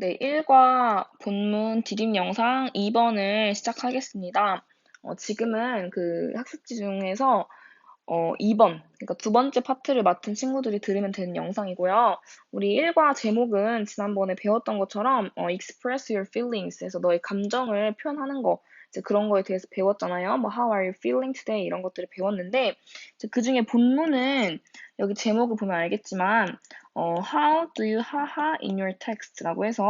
네, 1과 본문 디딤 영상 2번을 시작하겠습니다. 어, 지금은 그 학습지 중에서 어, 2번, 그러니까 두 번째 파트를 맡은 친구들이 들으면 되는 영상이고요. 우리 1과 제목은 지난번에 배웠던 것처럼 어, express your feelings에서 너의 감정을 표현하는 거, 이제 그런 거에 대해서 배웠잖아요. 뭐 how are you feeling today 이런 것들을 배웠는데 그 중에 본문은 여기 제목을 보면 알겠지만 어, how do you 하하 in your text라고 해서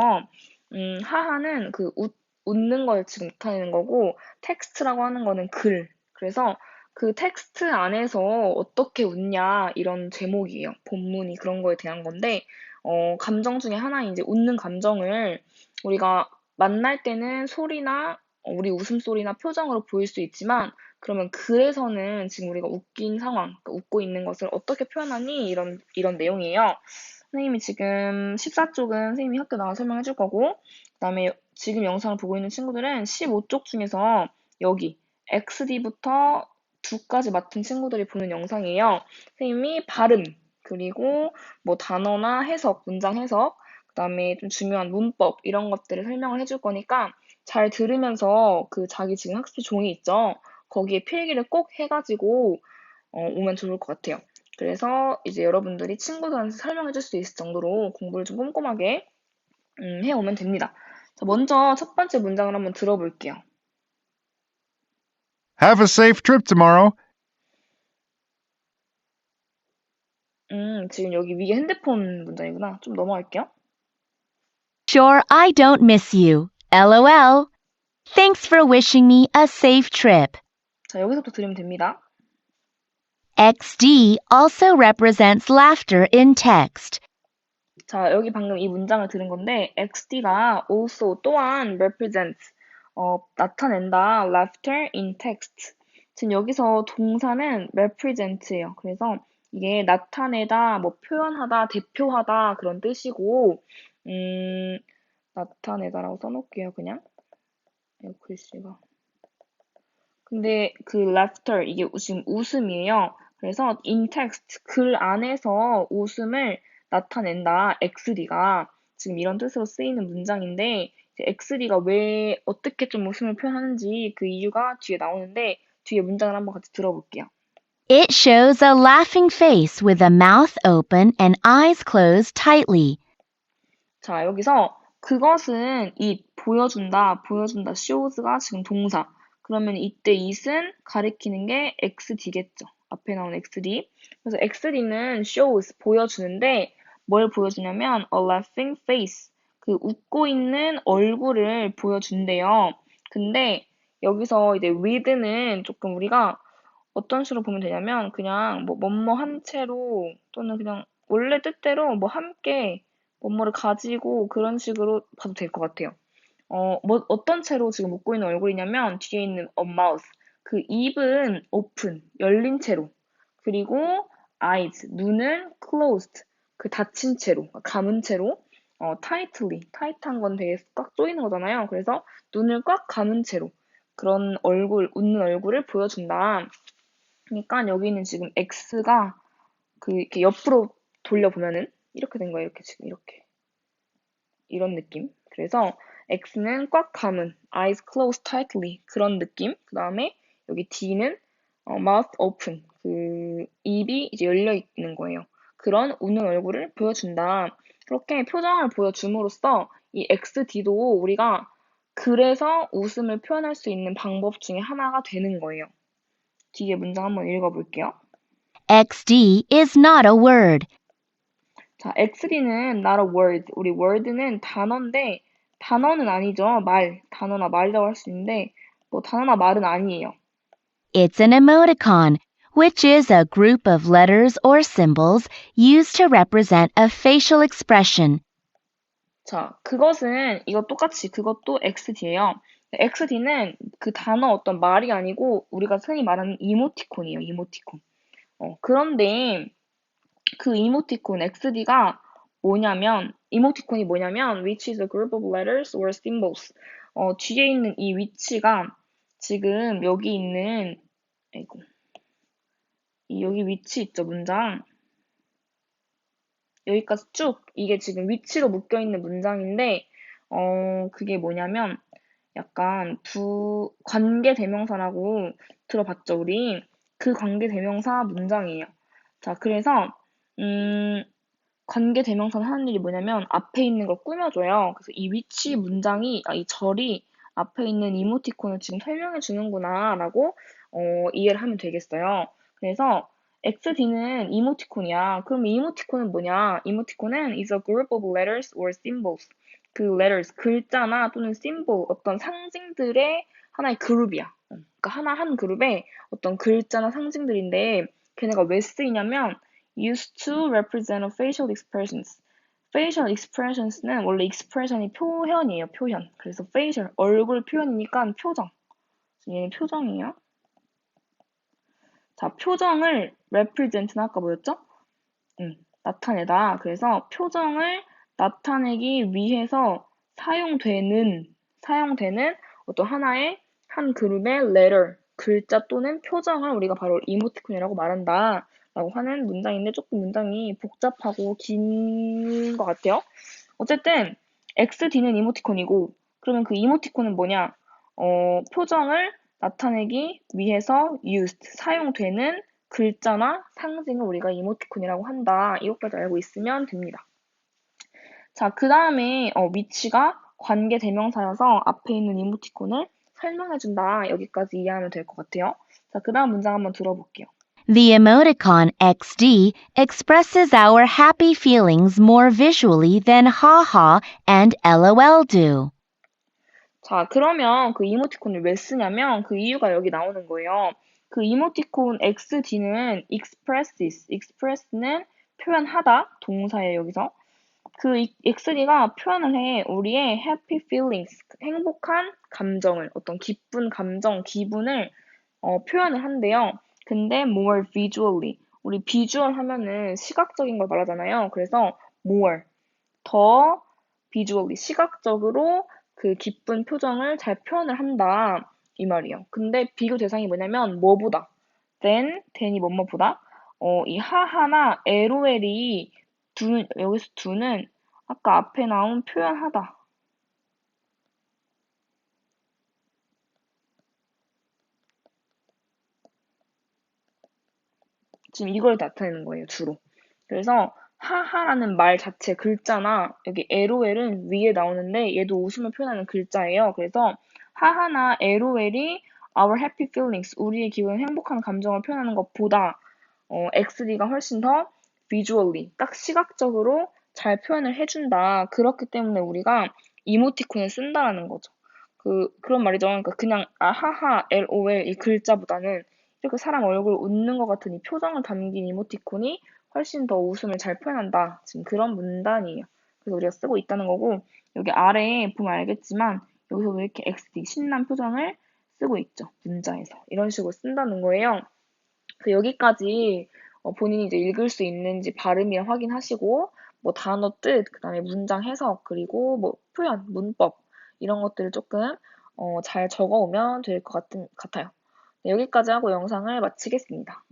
음, 하하는 그 웃, 웃는 걸 지금 나타내는 거고 텍스트라고 하는 거는 글. 그래서 그 텍스트 안에서 어떻게 웃냐 이런 제목이에요. 본문이 그런 거에 대한 건데 어, 감정 중에 하나인 이제 웃는 감정을 우리가 만날 때는 소리나 우리 웃음소리나 표정으로 보일 수 있지만 그러면 글에서는 지금 우리가 웃긴 상황, 그러니까 웃고 있는 것을 어떻게 표현하니 이런 이런 내용이에요. 선생님이 지금 14쪽은 선생님이 학교 나와 설명해 줄 거고 그 다음에 지금 영상을 보고 있는 친구들은 15쪽 중에서 여기 XD부터 두까지 맡은 친구들이 보는 영상이에요. 선생님이 발음, 그리고 뭐 단어나 해석, 문장 해석, 그 다음에 좀 중요한 문법, 이런 것들을 설명을 해줄 거니까 잘 들으면서 그 자기 지금 학습 종이 있죠? 거기에 필기를 꼭 해가지고 어, 오면 좋을 것 같아요. 그래서 이제 여러분들이 친구들한테 설명해 줄 수 있을 정도로 공부를 좀 꼼꼼하게 음, 해오면 됩니다. 자, 먼저 첫 번째 문장을 한번 들어볼게요. Have a safe trip tomorrow. 음, 지금 여기 위에 핸드폰 문장이구나. 좀 넘어갈게요. Sure, I don't miss you. LOL. Thanks for wishing me a safe trip. 자, 여기서부터 들으면 됩니다. XD also represents laughter in text. 자, 여기 방금 이 문장을 들은 건데, XD가 also 또한 represents, 어, 나타낸다, laughter in text. 지금 여기서 동사는 represent예요. 그래서 이게 나타내다, 뭐 표현하다, 대표하다 그런 뜻이고, 음, 나타내다라고 써놓을게요, 그냥. 이 글씨가. 근데 그 laughter, 이게 지금 웃음이에요. 그래서 in text, 글 안에서 웃음을 나타낸다. XD가 지금 이런 뜻으로 쓰이는 문장인데 XD가 왜 어떻게 좀 웃음을 표현하는지 그 이유가 뒤에 나오는데 뒤에 문장을 한번 같이 들어볼게요. It shows a laughing face with a mouth open and eyes closed tightly. 자, 여기서 그것은 it 보여준다, 보여준다, shows가 지금 동사. 그러면 이때 it은 가리키는 게 XD겠죠. 앞에 나온 XD. 그래서 XD는 shows 보여주는데 뭘 보여주냐면 a laughing face 그 웃고 있는 얼굴을 보여준대요. 근데 여기서 이제 with는 조금 우리가 어떤 식으로 보면 되냐면 그냥 뭐 뭐뭐 한 채로 또는 그냥 원래 뜻대로 뭐 함께 뭐뭐를 가지고 그런 식으로 봐도 될 것 같아요. 어, 뭐 어떤 채로 지금 웃고 있는 얼굴이냐면 뒤에 있는 mouth 그 입은 open 열린 채로 그리고 eyes 눈은 closed 그 닫힌 채로 감은 채로 어, tightly 타이트한 건 되게 꽉 조이는 거잖아요. 그래서 눈을 꽉 감은 채로 그런 얼굴 웃는 얼굴을 보여준다. 그러니까 여기는 지금 x가 그 이렇게 옆으로 돌려 보면은 이렇게 된 거예요. 이렇게 지금 이렇게 이런 느낌. 그래서 x는 꽉 감은 eyes closed tightly 그런 느낌. 그 다음에 여기 d는 어, mouth open 그 입이 이제 열려 있는 거예요. 그런 웃는 얼굴을 보여준다. 그렇게 표정을 보여줌으로써 이 XD도 우리가 그래서 웃음을 표현할 수 있는 방법 중에 하나가 되는 거예요. 뒤에 문장 한번 읽어볼게요. XD is not a word. 자, XD는 not a word. 우리 word는 단어인데 단어는 아니죠. 말, 단어나 말이라고 할 수 있는데 뭐 단어나 말은 아니에요. It's an emoticon, which is a group of letters or symbols used to represent a facial expression. 자, 그것은 이것 똑같이 그것도 XD예요. XD는 그 단어 어떤 말이 아니고 우리가 흔히 말하는 이모티콘이에요. 이모티콘. 어, 그런데 그 이모티콘 XD가 뭐냐면 이모티콘이 뭐냐면 which is a group of letters or symbols. 어, 뒤에 있는 이 위치가 지금 여기 있는 아이고 이 여기 위치 있죠 문장 여기까지 쭉 이게 지금 위치로 묶여 있는 문장인데 어, 그게 뭐냐면 약간 부, 관계 대명사라고 들어봤죠, 우리? 그 관계 대명사 문장이에요. 자, 그래서, 음, 관계 대명사는 하는 일이 뭐냐면 앞에 있는 걸 꾸며줘요. 그래서 이 위치 문장이, 아, 이 절이 앞에 있는 이모티콘을 지금 설명해 주는구나, 라고, 어, 이해를 하면 되겠어요. 그래서 XD는 이모티콘이야. 그럼 이모티콘은 뭐냐? 이모티콘은 is a group of letters or symbols. 그 letters, 글자나 또는 symbol, 어떤 상징들의 하나의 그룹이야. 어, 그러니까 하나 한 그룹에 어떤 글자나 상징들인데 걔네가 왜 쓰이냐면 used to represent facial expressions. facial expressions는 원래 expression이 표현이에요, 표현. 그래서 facial, 얼굴 표현이니까 표정. 얘는 표정이에요. 자, 표정을 represent는 아까 뭐였죠? 음, 나타내다. 그래서 표정을 나타내기 위해서 사용되는, 사용되는 어떤 하나의 한 그룹의 letter, 글자 또는 표정을 우리가 바로 이모티콘이라고 말한다. 라고 하는 문장인데 조금 문장이 복잡하고 긴 것 같아요. 어쨌든 XD는 이모티콘이고 그러면 그 이모티콘은 뭐냐? 어, 표정을 나타내기 위해서 used, 사용되는 글자나 상징을 우리가 이모티콘이라고 한다. 이것까지 알고 있으면 됩니다. 자, 그 다음에 어, 위치가 관계 대명사여서 앞에 있는 이모티콘을 설명해준다. 여기까지 이해하면 될 것 같아요. 자, 그 다음 문장 한번 들어볼게요. The emoticon XD expresses our happy feelings more visually than haha and lol do. 자, 그러면 그 이모티콘을 왜 쓰냐면 그 이유가 여기 나오는 거예요. 그 이모티콘 XD는 expresses, express는 표현하다, 동사예요, 여기서. 그 이- XD가 표현을 해, 우리의 happy feelings, 행복한 감정을, 어떤 기쁜 감정, 기분을 어, 표현을 한대요. 근데 more visually, 우리 비주얼 하면은 시각적인 걸 말하잖아요. 그래서 more, 더 visually, 시각적으로 그 기쁜 표정을 잘 표현을 한다. 이 말이에요. 근데 비교 대상이 뭐냐면 뭐보다 than, than이 뭐뭐보다 어, 이 하하나 LOL이 두, 여기서 두는 아까 앞에 나온 표현하다. 지금 이걸 나타내는 거예요, 주로. 그래서 하하라는 말 자체 글자나 여기 LOL은 위에 나오는데 얘도 웃음을 표현하는 글자예요. 그래서 하하나 LOL이 our happy feelings, 우리의 기분, 행복한 감정을 표현하는 것보다 어, XD가 훨씬 더 visually, 딱 시각적으로 잘 표현을 해준다. 그렇기 때문에 우리가 이모티콘을 쓴다라는 거죠. 그, 그런 말이죠. 그러니까 그냥 아하하, LOL 이 글자보다는 이렇게 사람 얼굴 웃는 것 같은 이 표정을 담긴 이모티콘이 훨씬 더 웃음을 잘 표현한다. 지금 그런 문단이에요. 그래서 우리가 쓰고 있다는 거고, 여기 아래에 보면 알겠지만, 여기서 왜 이렇게 XD, 신난 표정을 쓰고 있죠. 문자에서. 이런 식으로 쓴다는 거예요. 그래서 여기까지 어, 본인이 이제 읽을 수 있는지 발음이랑 확인하시고, 뭐 단어 뜻, 그 다음에 문장 해석, 그리고 뭐 표현, 문법, 이런 것들을 조금 어, 잘 적어오면 될 것 같아요. 네, 여기까지 하고 영상을 마치겠습니다.